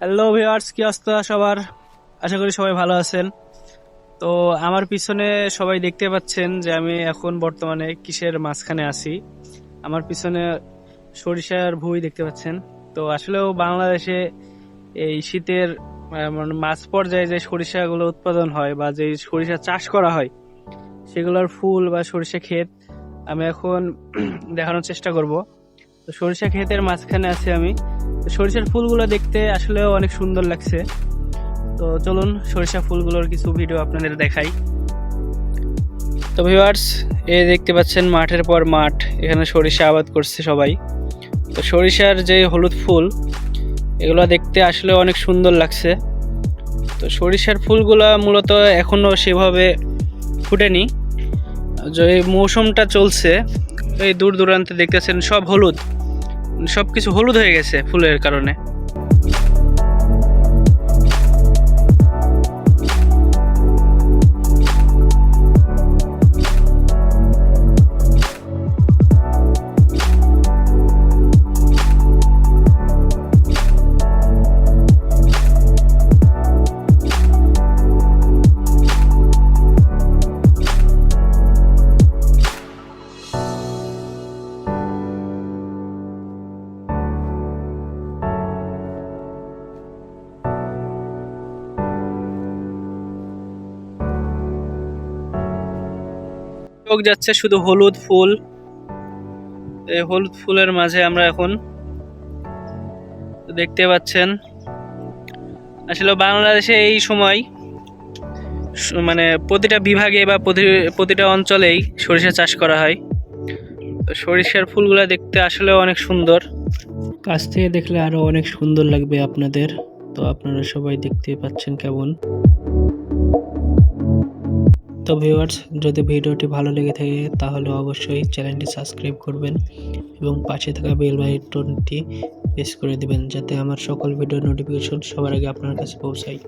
Hello viewers কি অবস্থা সবার? আশা করি সবাই ভালো আছেন। তো আমার পিছনে সবাই দেখতে পাচ্ছেন যে আমি এখন বর্তমানে কিসের মাঝখানে আছি। আমার পিছনে সরিষার ভুঁই দেখতে পাচ্ছেন। তো আসলেও বাংলাদেশে এই শীতের আহ, মানে পর্যায়ে যে সরিষাগুলো উৎপাদন হয় বা যে সরিষা চাষ করা হয় সেগুলোর ফুল বা সরিষা ক্ষেত আমি এখন দেখানোর চেষ্টা করব। তো সরিষা ক্ষেতের মাঝখানে আছি আমি। সরিষার ফুলগুলো দেখতে আসলেও অনেক সুন্দর লাগছে। তো চলুন সরিষা ফুলগুলোর কিছু ভিডিও আপনাদের দেখাই। তো ভিউয়ার্স এ দেখতে পাচ্ছেন মাঠের পর মাঠ। এখানে সরিষা আবাদ করছে সবাই। তো সরিষার যে হলুদ ফুল, এগুলো দেখতে আসলে অনেক সুন্দর লাগছে। তো সরিষার ফুলগুলা মূলত এখনও সেভাবে ফুটেনি। যে মৌসুমটা চলছে, এই দূর দূরান্তে দেখতেছেন সব হলুদ। সব কিছু হলুদ হয়ে গেছে ফুলের কারণে। চোখ যাচ্ছে, শুধু হলুদ ফুল। এই হলুদ ফুলের মাঝে আমরা এখন দেখতে পাচ্ছেন। আসলে বাংলাদেশে এই সময় মানে প্রতিটা বিভাগে বা প্রতি- প্রতিটা অঞ্চলেই সরিষা চাষ করা হয়। তো সরিষার ফুলগুলো দেখতে আসলে অনেক সুন্দর। কাছ থেকে দেখলে আরও অনেক সুন্দর লাগবে আপনাদের। তো আপনারা সবাই দেখতে পাচ্ছেন কেমন। তো ভিউয়ার্স, যদি ভিডিওটি ভালো লেগে থাকে, তাহলে অবশ্যই চ্যানেলটি সাবস্ক্রাইব করবেন এবং পাশে থাকা বেল বাটনটি প্রেস করে দিবেন, যাতে আমার সকল ভিডিও নোটিফিকেশন সবার আগে আপনার কাছে পৌঁছায়।